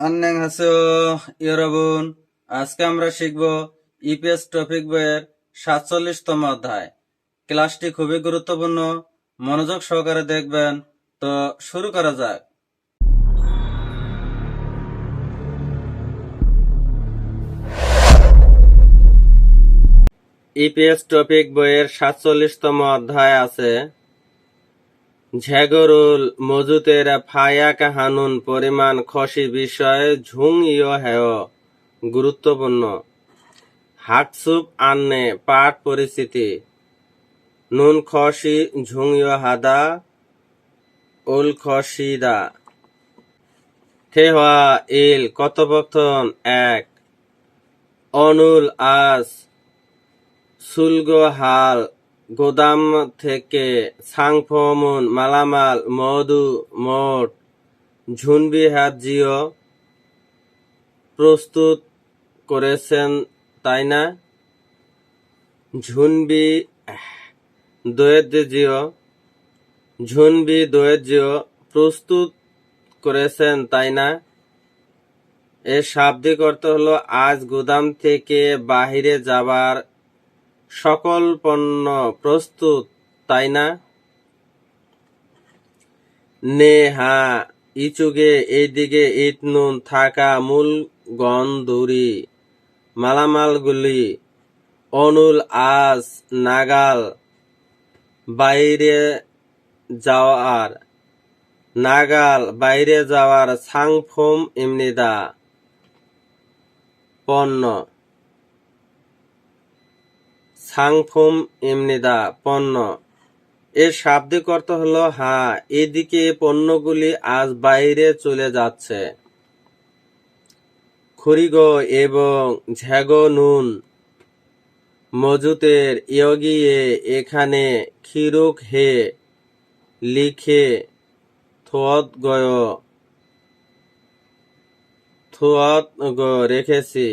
আন্নাং হাসো, ইয়রবুন। আজকে আমরা শিখব ইপিএস টপিক বইয়ের সাতচল্লিশতম অধ্যায়। ক্লাসটি খুবই গুরুত্বপূর্ণ, মনোযোগ সহকারে দেখবেন। তো শুরু করা যাক। ইপিএস টপিক বইয়ের সাতচল্লিশতম অধ্যায় আছে ঝেগরুল মজুতের ফায়াক হানুন পরিমাণ খসি বিষয় ঝুং ইয় হেয়। গুরুত্বপূর্ণ। হাটসুপ আন্নে পাঠ পরিস্থিতি। নুন খসি ঝুং ইয় হাদা, উল খসিদা থেহা ইল কথোপকথন এক? অনুল আস শুল্গ হাল গোদাম থেকে সাংফমুন, মালামাল, মধু, মোট ঝুনবি হাজিও প্রস্তুত করেছেন, তাই না? ঝুনবি দোয়েজিও ঝুনবি দোয়েজিও প্রস্তুত করেছেন, তাই না? এর শাব্দিক অর্থ হলো, আজ গুদাম থেকে বাহিরে যাবার সকল পণ্য প্রস্তুত, তাই না? নে হা ইচুগে এইদিকে ইট নুন থাকা মূল গন্ধুরি মালামালগুলি, অনুল আজ নাগাল, বাইরে যাওয়ার, নাগাল বাইরে যাওয়ার সাংফোম এমনিদা পণ্য সাংফুম এমনিদা পণ্য। এর শাব্দিক অর্থ হলো হ্যাঁ এদিকে পণ্যগুলি আজ বাইরে চলে যাচ্ছে। খুরিগো এবং ঝ্যাগো নুন। মজুতের ইয়গিয়ে এখানে খিরুক হে, লিখে থোয়াত গয়, থোয়াত রেখেছি।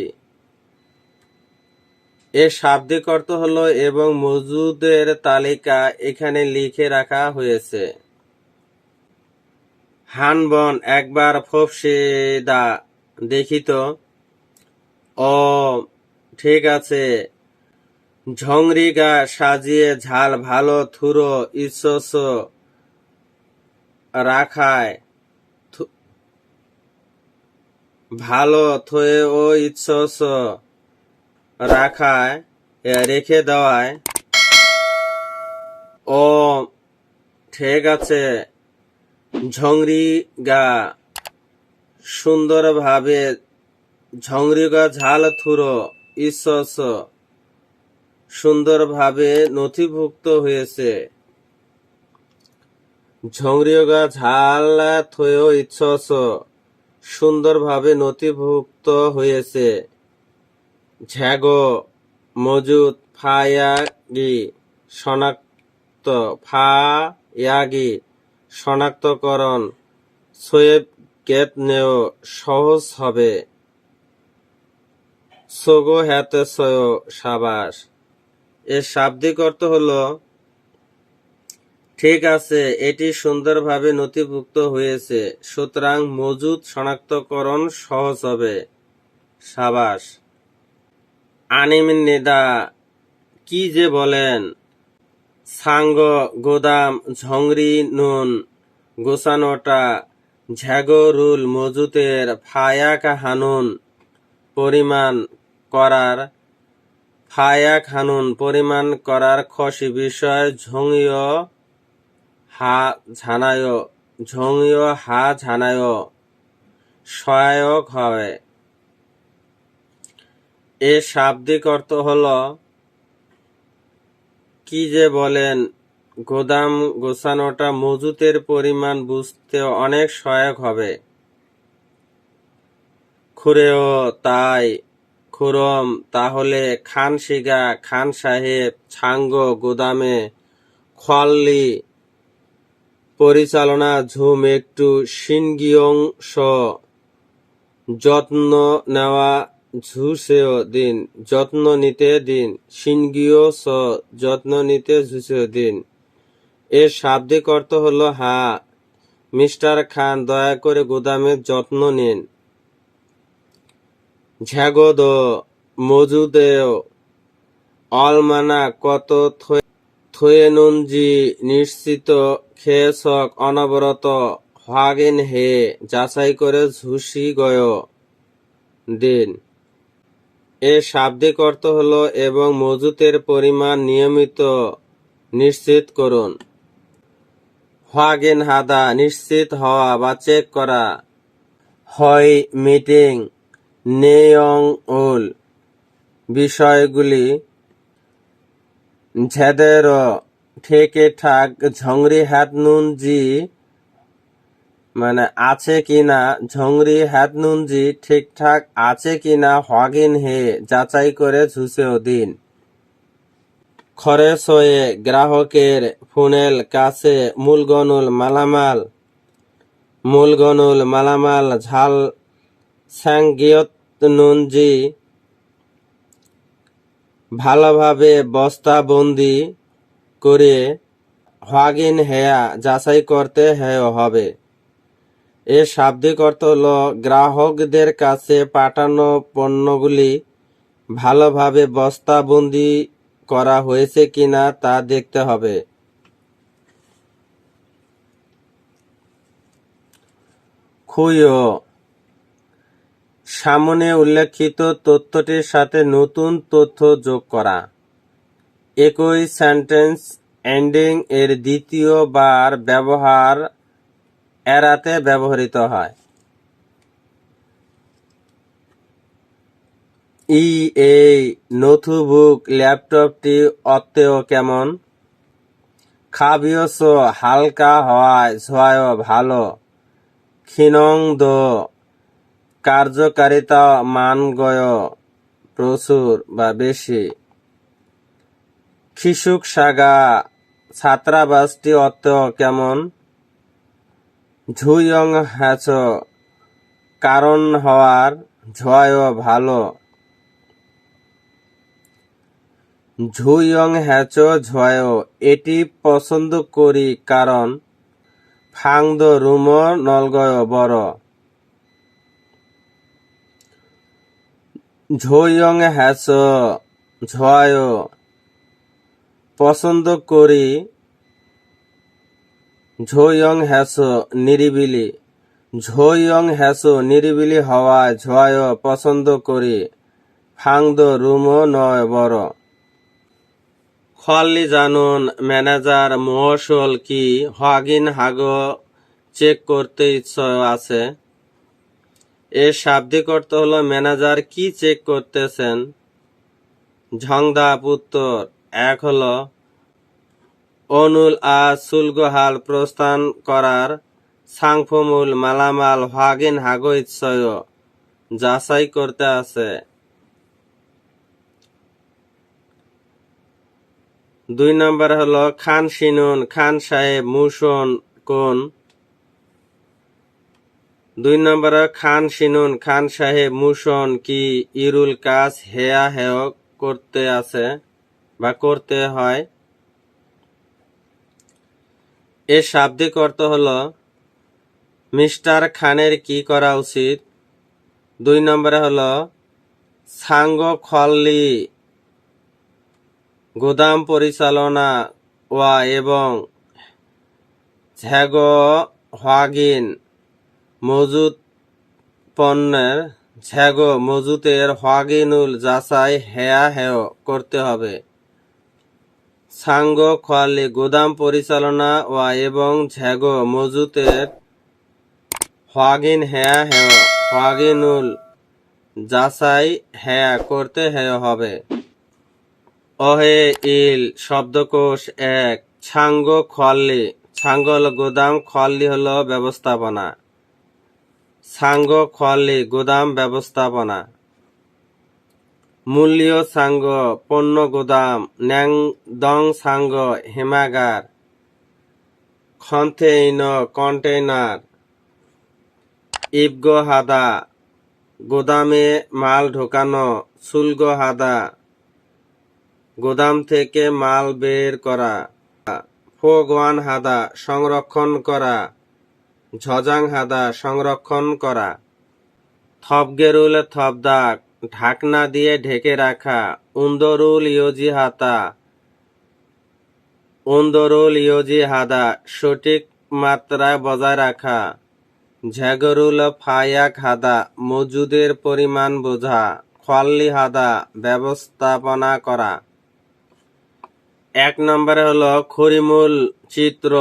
এর শাব্দিক অর্থ হলো এবং মজুদের তালিকা এখানে লিখে রাখা হয়েছে। হানবন একবার ফোপসিদা দেখিত। ও ঠিক আছে। ঝংরিগা সাজিয়ে ঝাল, ভালো থুরো ইসস রাখায়। ভালো, থয়ে ও ইচ্ছস রাখায় রেখে দেওয়ায়, ও ঠিক আছে ঝংরিগা সুন্দরভাবে ঝংরিগা ঝাল থুরো ইসস সুন্দরভাবে নথিভুক্ত হয়েছে। ঝংরিগা ঝাল থয়েও ইচ্ছস সুন্দরভাবে নথিভুক্ত হয়েছে। ঝ্যাগো মজুদ ফায়াগি, শনাক্ত ফায়াগি, শনাক্তকরণ, সোয়েব গেট নেও, সহজ হবে। সোগো হ্যাতে সয়, সাবাস। এর শাব্দিক অর্থ হলো, ঠিক আছে, এটি সুন্দরভাবে নথিভুক্ত হয়েছে, সুতরাং মজুদ শনাক্তকরণ সহজ হবে। সাবাস। আনিম নেদা কি যে বলেন? সাঙ্গ, গোদাম, ঝংরি, নুন, গোসানোটা ঝ্যাগরুল মজুতের ফায়াক হানুন পরিমাণ করার, ফায়াক হানুন পরিমাণ করার খসি বিষয় ঝংীয় হা ঝানায় ঝংীয় হা ঝানায় সহায়ক হয়। এর শাব্দিক অর্থ হল, কি যে বলেন, গোদাম গোছানোটা মজুতের পরিমাণ বুঝতে অনেক সহায়ক হবে। খুরেও তাই, খুরম, তাহলে খান শিগা, খান সাহেব, ছাঙ্গ, গোদামে খল্লি পরিচালনা ঝুম একটু সিনগিয়ংস যত্ন নেওয়া ঝুসেও দিন, যত্ন নিতে দিন সিনগিও স, যত্ন নিতে ঝুসেও দিন। এর শাব্দিক অর্থ হলো হা। মিস্টার খান, দয়া করে গোদামের যত্ন নিন। ঝ্যাগদ মজুদেও, অলমানা কত থয়েনুঞ্জি নিশ্চিত, খেসক অনবরত হাগেন হে, যাচাই করে ঝুসি গয় দিন। এর শাব্দিক অর্থ হল এবং মজুতের পরিমাণ নিয়মিত নিশ্চিত করুন। হাগেন হাদা, নিশ্চিত হওয়া বা চেক করা। হয় মিটিং, নেয়ং উল। বিষয়গুলি ঝেদের ঠেকে ঠাক, ঝংরি হাত নুন জি মানে আছে কিনা, ঝংরি হাত নুন ঠিকঠাক আছে কিনা হগিন হে, যাচাই করে ঝুসেও দিন। খরচ হয়ে গ্রাহকের ফুনেল কাছে মূলগনুল মালামাল মূলগনুল মালামাল ঝাল স্যাঙ্গিয়ত নুনজি ভালোভাবে বস্তাবন্দি করে হাগিন হেয়া যাচাই করতে হেয় হবে। এর শাব্দিক অর্থ হল, গ্রাহকদের কাছে পাঠানো পণ্যগুলি ভালোভাবে বস্তাবন্দি করা হয়েছে কিনা তা দেখতে হবে। খুইও, সামনে উল্লেখিত তথ্যটির সাথে নতুন তথ্য যোগ করা। একই সেন্টেন্স এন্ডিং এর দ্বিতীয় বার ব্যবহার এড়াতে ব্যবহৃত হয়। ই এই নথুবুক ল্যাপটপটি অত্যেয় কেমন? খাবিয়স, হালকা হওয়ায় ঝয় ভালো। ক্ষীণংদ কার্যকারিতা মানগয় প্রচুর বা বেশি। খিসুক সাগা, ছাত্রাবাসটি অর্থ কেমন? ঝুইয়ং হ্যাচ। কারণ হওয়ার ঝয় ভালো। ঝুইয়ং হ্যাচ ঝয় এটি পছন্দ করি কারণ ফাংদ রুম নলগয় বড়। ঝইয়ং হ্যাচ ঝয় পছন্দ করি ঝইয়ং হ্যাচ নিরিবিলি। ঝইয়ং হ্যাচ নিরিবিলি হওয়া ঝয় পছন্দ করি। ফাংদ রুম নয় বড়। খল্লি জানুন ম্যানেজার মহসল কি? হাগিন হাগ চেক করতে ইচ্ছা আছে। এর শাব্দিক অর্থ হলো ম্যানেজার কি চেক করতেছেন? ঝংদা উত্তর এক হলো অনুল আজ সুলগহাল প্রস্থান করার সাংফমূল মালামাল হাগিন হাগো যাচাই করতে আছে। দুই নম্বর হলো খান সিনুন খান সাহেব, মুসন, কোন। দুই নম্বর, খান সিনুন খান সাহেব, মুসন কি ইরুল কাজ হেয়া হেয় করতে আছে বা করতে হয়? এর শাব্দিক অর্থ হল, মিস্টার খানের কি করা উচিত? দুই নম্বরে হল, সাঙ্গ খল্লি, গুদাম পরিচালনা ওয়া এবং ঝ্যাগ হাগিন মজুত পণ্যের ঝ্যাগ মজুতের হাগিনুল যাচাই হেয়া হেয় করতে হবে। সাঙ্গ, খোয়ালি, গুদাম পরিচালনা ওয়া এবং ঝ্যাগ মজুতের হাগিন হেয়া হেয় হাগিনুল যাচাই হেয়া করতে হেয় হবে। অহে ইল, শব্দকোষ এক ছাঙ্গ খোয়াল্লি ছাঙ্গ ছাঙ্গল গোদাম খোয়াল্লি হলো ব্যবস্থাপনা। সাঙ্গ খোয়াল্লি গোদাম ব্যবস্থাপনা। মূল্য সাঙ্গ, পণ্য গোদাম ন্যাংদং সাঙ্গ, হেমাগার খন্থেইন কন্টেইনার, ইবগো হাদা, গোদামে মাল ঢোকানো শুল্গ হাদা, গোদাম থেকে মাল বের করা, ফোগওয়ান হাদা, সংরক্ষণ করা, ঝজাং হাদা, সংরক্ষণ করা থপগেরুল থপদাক ঢাকনা দিয়ে ঢেকে রাখা। উন্দরুল ইয়োজি হাতা উন্দরুল ইয়োজি হাদা সঠিক মাত্রায় বজায় রাখা। ঝ্যাগরুল ফায়াক হাদা মজুদের পরিমাণ বোঝা। খোয়াল্লি হাদা ব্যবস্থাপনা করা। এক নম্বরে হলো খরিমুল চিত্র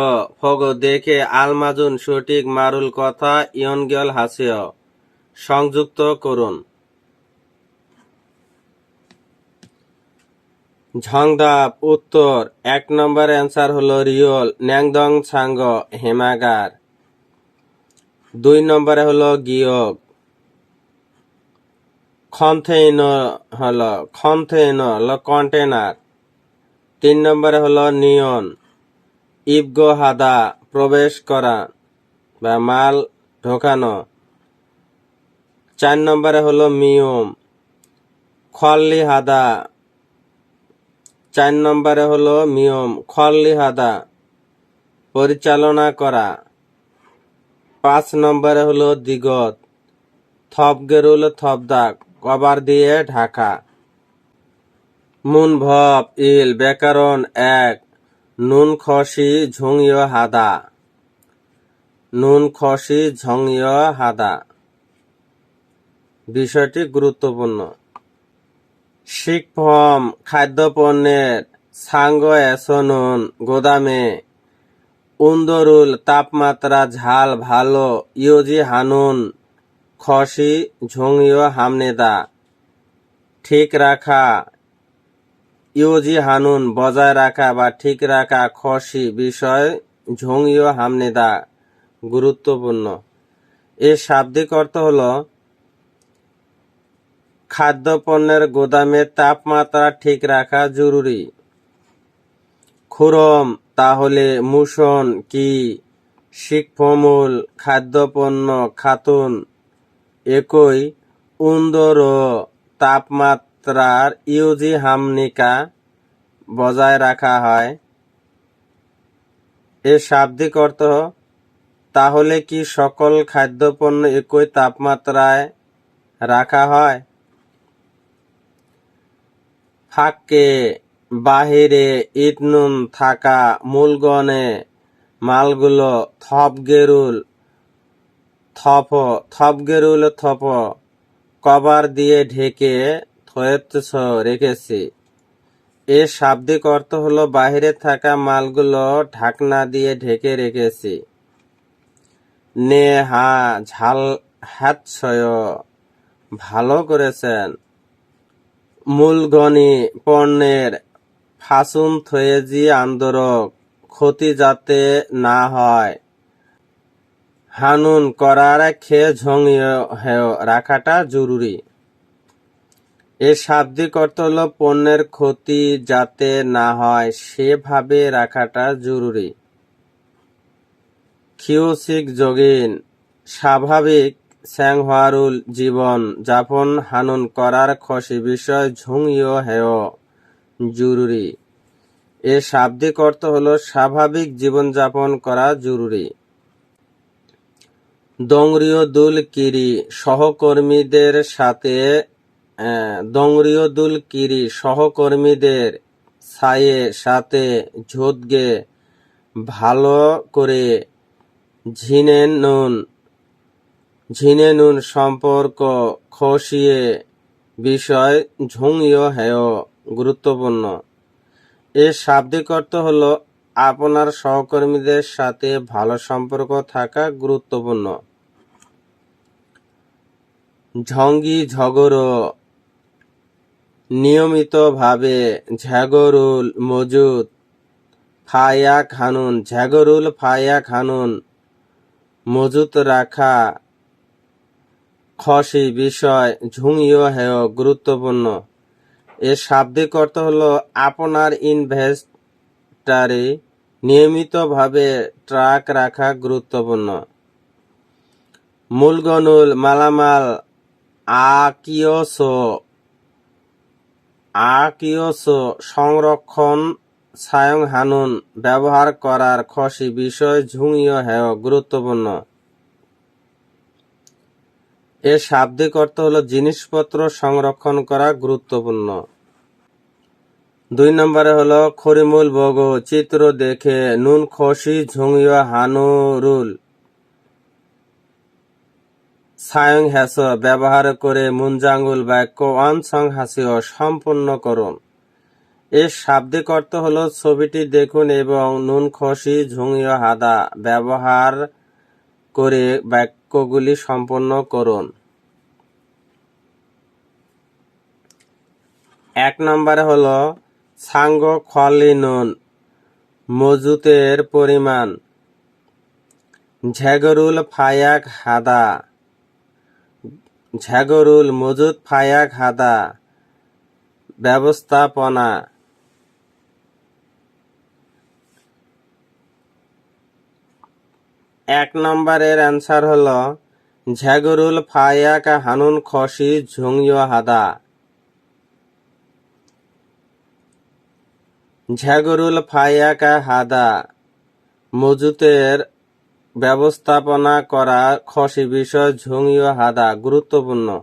ফগ দেখে আলমাজুন সঠিক মারুল কথা ইয়নগেল হাসিয় সংযুক্ত করুন। ঝংদাপ উত্তর। এক নম্বর অ্যান্সার হলো রিওল, ন্যাংদং ছাঙ্গ হেমাগার। দুই নম্বরে হলো গিয়ক খন্থেইন হলো খন্থেইন হলো কন্টেনার তিন নম্বরে হলো নিয়ন। ইবগো হাদা, প্রবেশ করা বা মাল ঢোকানো। চার নম্বরে হলো মিয়ম খল্লি হাদা চার নম্বরে হলো মিয়ম খল্লি হাদা, পরিচালনা করা। পাঁচ নম্বরে হলো দিগত থপ গেরুল থপদাক কভার দিয়ে ঢাকা। মুন ভব, ইল, ব্যাকরণ, এক, নুন খসি, ঝুঙিয় হাদা। নুন খসি, ঝঙিয় হাদা। বিষয়টি গুরুত্বপূর্ণ। শিকফম খাদ্যপণ্যের সাঙ্গ এসনুন গোদামে। উন্দরুল তাপমাত্রা ঝাল ভালো, ইয়োজি হানুন, খসি ঝুঙিয় হামনেদা। ঠিক রাখা ইউজি হানুন বজায় রাখা বা ঠিক রাখা খসি বিষয় ঝুঙিয় হামনেদা গুরুত্বপূর্ণ। এর শাব্দিক অর্থ হল খাদ্যপণ্যের গোদামের তাপমাত্রা ঠিক রাখা জরুরি। খুরম, তাহলে মুসন কি? শিকফমুল, খাদ্যপণ্য, খাতুন একই। উন্দর তাপমাত্রার ইউজি হামনিকা বজায় রাখা হয়। এর শাব্দিক অর্থ, তাহলে কি সকল খাদ্যপণ্য একই তাপমাত্রায় রাখা হয়? ফাঁকে বাহিরে ইটনুন থাকা মূলগণে মালগুলো থপ গেরুল থপ থপ গেরুল থপ, কভার দিয়ে ঢেকে থয়েছ রেখেছি। এর শাব্দিক অর্থ হলো বাহিরে থাকা মালগুলো ঢাকনা দিয়ে ঢেকে রেখেছি। নে, হা, ঝাল হ্যাৎসয় ভালো করেছেন। মূলগণি পণ্যের ফাসুন থয়েজি আন্দোলক ক্ষতি যাতে না হয়। হানুন করার খেয়ে ঝঙিয়ে রাখাটা জরুরি। এর শাব্দিক অর্থ হল পণ্যের ক্ষতি যাতে না হয়, সেভাবে রাখাটা জরুরি। খিওসিক যোগিন, স্বাভাবিক স্যাংহারুল জীবন যাপন হানুন করার খসি বিষয় ঝুঙিও হেয়। জরুরি। এর শাব্দিক অর্থ হলো স্বাভাবিক জীবনযাপন করা জরুরি। দংরিও দুল কিরি সহকর্মীদের সাথে আহ, দংরিও দুল কিরি সহকর্মীদের ছায়ে সাথে ঝোদগে ভালো করে ঝিনে নুন। ঝিনে নুন সম্পর্ক খসিয়ে বিষয় ঝুঙিও হেয়, গুরুত্বপূর্ণ। এর শাব্দিক অর্থ হল, আপনার সহকর্মীদের সাথে ভালো সম্পর্ক থাকা গুরুত্বপূর্ণ। ঝঙ্গি ঝগড়, নিয়মিতভাবে ঝ্যাগরুল মজুদ, ফায়া খানুন ঝ্যাগরুল ফায়া খানুন, মজুত রাখা খসি বিষয় ঝুঙিও হেয় গুরুত্বপূর্ণ। এর শাব্দিক অর্থ হলো আপনার ইনভেস্টারে নিয়মিতভাবে ট্রাক রাখা গুরুত্বপূর্ণ। মূলগনুল মালামাল আকিয়স আকিয়স সংরক্ষণ সায়ং হানুন ব্যবহার করার খসি বিষয় ঝুঙিও হেয় গুরুত্বপূর্ণ। এর শাব্দিক অর্থ হলো জিনিসপত্র সংরক্ষণ করা গুরুত্বপূর্ণ। দুই নম্বরে হলো খরিমুল বগ, চিত্র দেখে নুন, খসি, ঝুঙিয়া, হানুরুল, সায়ং হ্যাস ব্যবহার করে মুঞ্জাঙ্গুল বাক্য অনসং হাসিও সম্পূর্ণ করুন। এর শাব্দিক অর্থ হলো ছবিটি দেখুন এবং নুন, খসি, ঝুঙিয়া, হাদা ব্যবহার করে বাক্যগুলি সম্পন্ন করুন। এক নম্বরে হলো নুন মজুতের পরিমাণ। ঝেগরুল ফায়াক হাদা, ঝেগরুল মজুদ ফায়াক হাদা, ব্যবস্থাপনা। এক নম্বরের অ্যান্সার হলো, ঝেগরুল ফায়াক হানুন খসি ঝুঙিও হাদা। ঝেগরুল ফায়াকা হাদা। মজুতের ব্যবস্থাপনা করা খসি বিষয় ঝুঙিও হাদা, গুরুত্বপূর্ণ।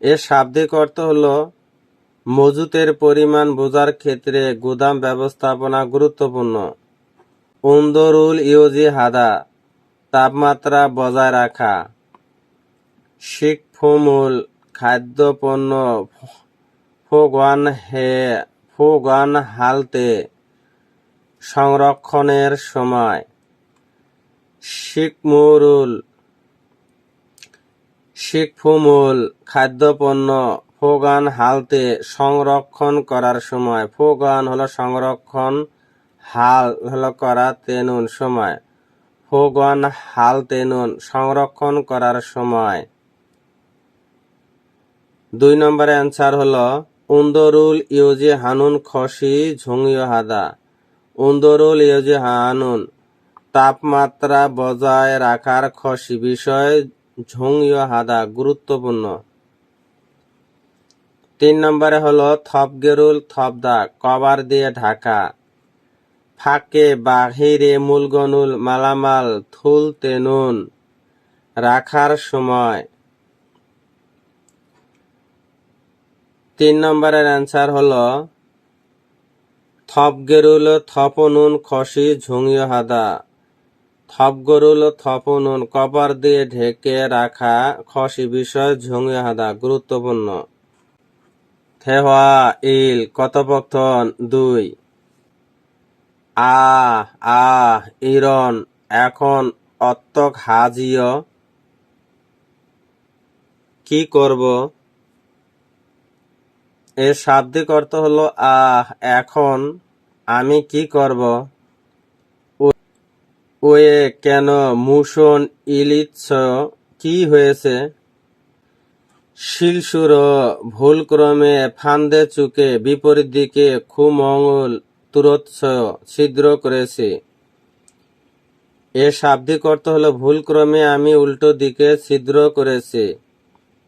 এর শাব্দিক অর্থ হল, মজুতের পরিমাণ বোঝার ক্ষেত্রে গুদাম ব্যবস্থাপনা গুরুত্বপূর্ণ। উন্দরুল ইউজি হাদা, তাপমাত্রা বজায় রাখা। শিখ শিকফুমুল খাদ্যপণ্য ফোগান হে ফোগান হালতে সংরক্ষণের সময়। শিকমুরুল, শিকফুমুল খাদ্যপণ্য ফোগান হালতে সংরক্ষণ করার সময়। ফোগান হলো সংরক্ষণ, হাল হলো করা তেনুন সময়। ফোগান হাল তেনুন সংরক্ষণ করার সময়। দুই নম্বরের অ্যান্সার হলো উন্দরুল ইউজি হানুন খসি ঝুঙিও হাদা। উন্দরুল ইউজি হানুন, তাপমাত্রা বজায় রাখার খসি বিষয় ঝুঙিও হাদা গুরুত্বপূর্ণ। তিন নম্বরে হলো থপগেরুল থপদা, কভার দিয়ে ঢাকা। ফাঁকে বাহিরে মূলগনুল মালামাল থুল তেনুন রাখার সময় তিন নম্বরের অ্যান্সার হলো থপগেরুল থপনুন খসি ঝুঙিও হাদা। থপগরুল থপনুন কপার দিয়ে ঢেকে রাখা খসি বিষয় ঝুঙিও হাদা, গুরুত্বপূর্ণ। থেহা ইল, কথোপকথন, দুই। আহ আহ ইরন এখন অত্তক হাজিয় কি করব? এর শাব্দিক অর্থ হলো, আহ, এখন আমি কি করব? ওয়ে, কেন মুশন ইলিচ্ছ কি হয়েছে? শিলসুর ভুলক্রমে ফান্দে চুকে বিপরীত দিকে খুমঙ্গল তুরৎস ছিদ্র করেছে। এর শাব্দিক অর্থ হলো, ভুলক্রমে আমি উল্টো দিকে ছিদ্র করেছি।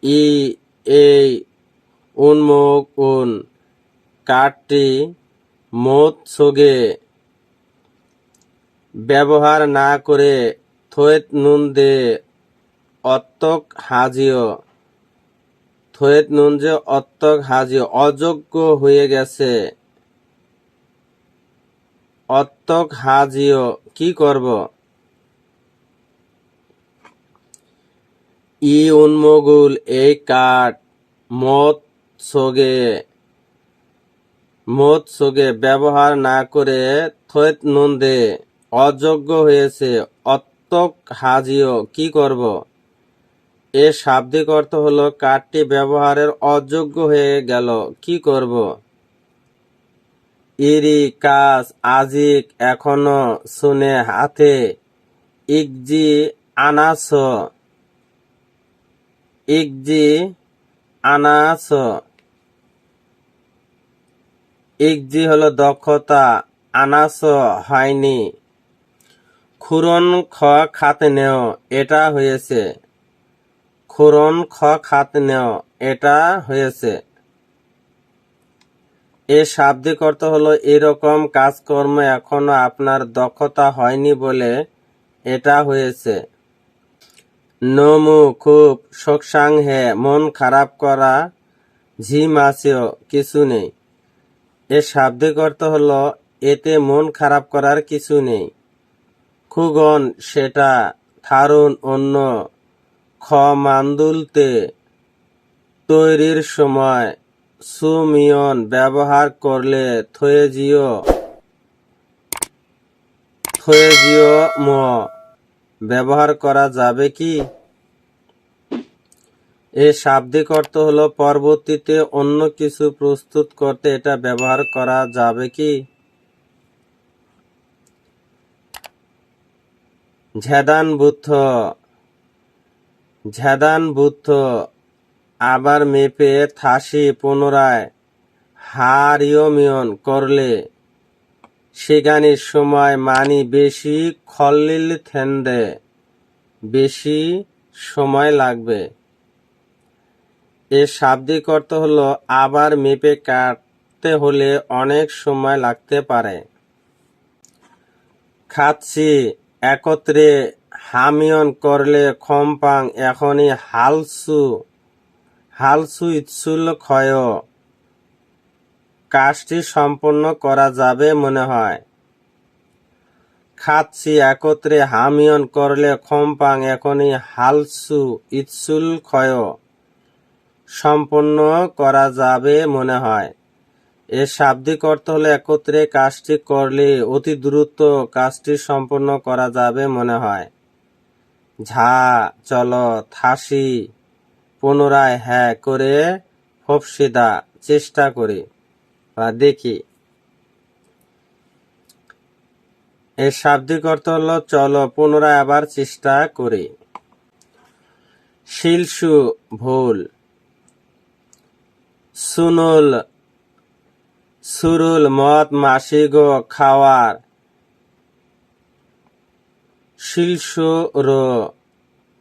ই, এই উন্মুখ, উন। কাঠটি মোত সোগে ব্যবহার না করে থয়েত নুন দে অত্তক হাজিও। থয়েত নুন যে অত্তক হাজিও, অযোগ্য হয়ে গেছে। অত্তক হাজিও, কি করব? ই উন্মগুল, এই কাঠ মত সোগে মত সোগে ব্যবহার না করে থৈত নন্দে, অযোগ্য হয়েছে অত্তক হাজিও, কি করব? এর শাব্দিক অর্থ হলো, কাঠটি ব্যবহারের অযোগ্য হয়ে গেল, কি করব? ইরি, কাজ, আজিক, এখনও শুনে হাতে ইকজি আনাস ইকজি আনাস ইকজি হলো দক্ষতা আনাস হয়নি। খুরন খ খাতে নেও, এটা হয়েছে। খুরন খ খাতে নেও, এটা হয়েছে। এর শাব্দিক অর্থ হলো এরকম কাজকর্ম এখনও আপনার দক্ষতা হয়নি বলে এটা হয়েছে। নমু, খুব শোকসাংহে মন খারাপ করা ঝিম আছেও কিছু নেই। এর শাব্দিক অর্থ হল, এতে মন খারাপ করার কিছু নেই। খুগন, সেটা থারুন অন্য খ মান্দুলতে তৈরির সময় সুমিয়ন ব্যবহার করলে থয়েজিও থয়েজিও ম ব্যবহার করা যাবে কি? এর শাব্দিক অর্থ হলো পরবর্তীতে অন্য কিছু প্রস্তুত করতে এটা ব্যবহার করা যাবে কি? ঝেদান বুদ্ধ। ঝেদান বুদ্ধ আবার মেপে থাসি পুনরায়। হারিয়মিয়ন করলে সেগানির সময় মানি বেশি খল্লিল থেন্দে, বেশি সময় লাগবে। এর শাব্দিক অর্থ হলো আবার মেপে কাটতে হলে অনেক সময় লাগতে পারে। খাচ্ছি, একত্রে হামিয়ন করলে খম্পাং এখনই হালসু হালসু ইৎসুল ক্ষয়। কাজটি সম্পন্ন করা যাবে মনে হয়। খাচ্ছি একত্রে হামিয়ন করলে খম্পাং এখনই হালসু ইৎসুল ক্ষয় সম্পন্ন করা যাবে মনে হয়। এর শাব্দিক অর্থ হলো একত্রে কাজটি করলে অতি দ্রুত কাজটি সম্পন্ন করা যাবে মনে হয়। ঝা, চল থাসি পুনরায় হ্যাঁ করে ফপসিদা চেষ্টা করি। দেখি। এর শাব্দিক অর্থ হলো, চলো, পুনরায় আবার চেষ্টা করি। শিলসু ভুল। সুনুল, সুরুল, মদ মাসিগো খাওয়ার। শিলসু শিলসুর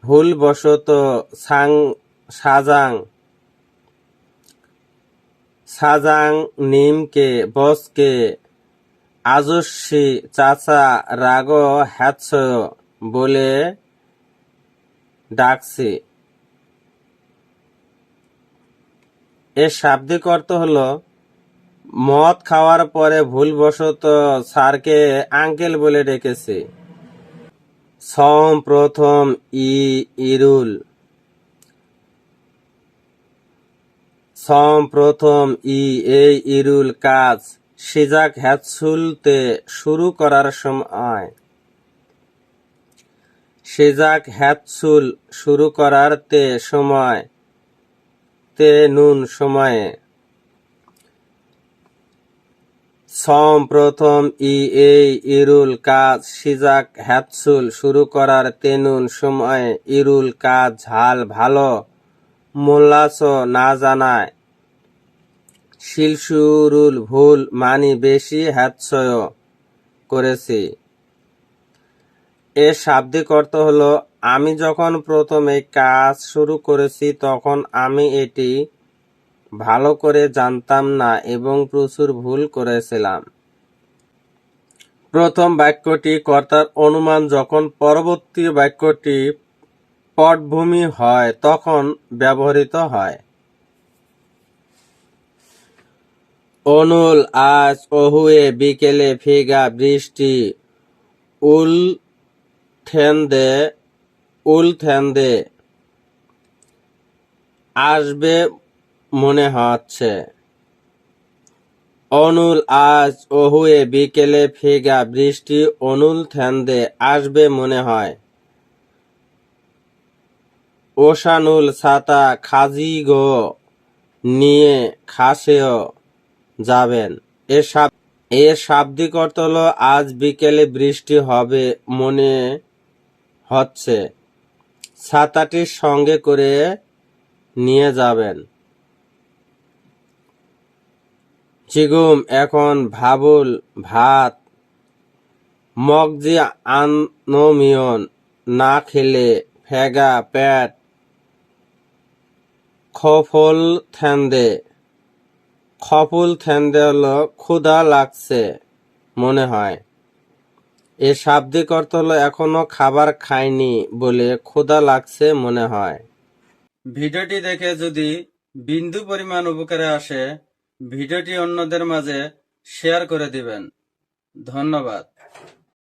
ভুলবশত সাং, সাজাং। সাজাং, নিমকে, বসকে, আজস্বী, চাচা, রাগ, হ্যাৎস বলে ডাকছে। এর শাব্দিক অর্থ হলো, মদ খাওয়ার পরে ভুলবশত স্যারকে আঙ্কেল বলে ডেকেছে। সম প্রথম ই, ইরুল। সম প্রথম ই এই ইরুল কাজ সিজাক হ্যাৎসুলতে শুরু করার সময়। সিজাক হ্যাৎসুল শুরু করার তে সময়, তে নুন সময়ে। সম প্রথম ই এই ইরুল কাজ সিজাক হ্যাৎসুল শুরু করার তেনুন সময়ে। ইরুল কাজ ঝাল ভালো মোল্লাস না জানায়। শিলসুরুল ভুল মানি বেশি হ্যাৎসয় করেছি। এর শাব্দিক অর্থ হলো, আমি যখন প্রথমে কাজ শুরু করেছি তখন আমি এটি ভালো করে জানতাম না এবং প্রচুর ভুল করেছিলাম। প্রথম বাক্যটি কর্তার অনুমান যখন পরবর্তী বাক্যটি পটভূমি হয়, তখন ব্যবহৃত হয়। অনুল আজ অহুয়ে বিকেলে ফিগা বৃষ্টি উল থেন্দে উল থেন্দে আসবে মনে হচ্ছে। অনুল আজ অহুয়ে বিকেলে ফিগা বৃষ্টি অনুল থেন্দে আসবে মনে হয়। ওশানুল ছাতা খাজি গো, নিয়ে খাসেও যাবেন। এ শাব এর শাব্দিক অর্থ হলো আজ বিকেলে বৃষ্টি হবে মনে হচ্ছে। ছাতাটি সঙ্গে করে নিয়ে যাবেন। জিগুম এখন ভাবুল ভাত, মগজি আনমিয়ন না খেলে ফেগা পেট খফল থ্যান্দে খফল থ্যান্দে হলো ক্ষুধা লাগছে মনে হয়। এর শাব্দিক অর্থ হলো এখনও খাবার খাইনি বলে ক্ষুধা লাগছে মনে হয়। ভিডিওটি দেখে যদি বিন্দু পরিমাণ উপকারে আসে, ভিডিওটি অন্যদের মাঝে শেয়ার করে দিবেন। ধন্যবাদ।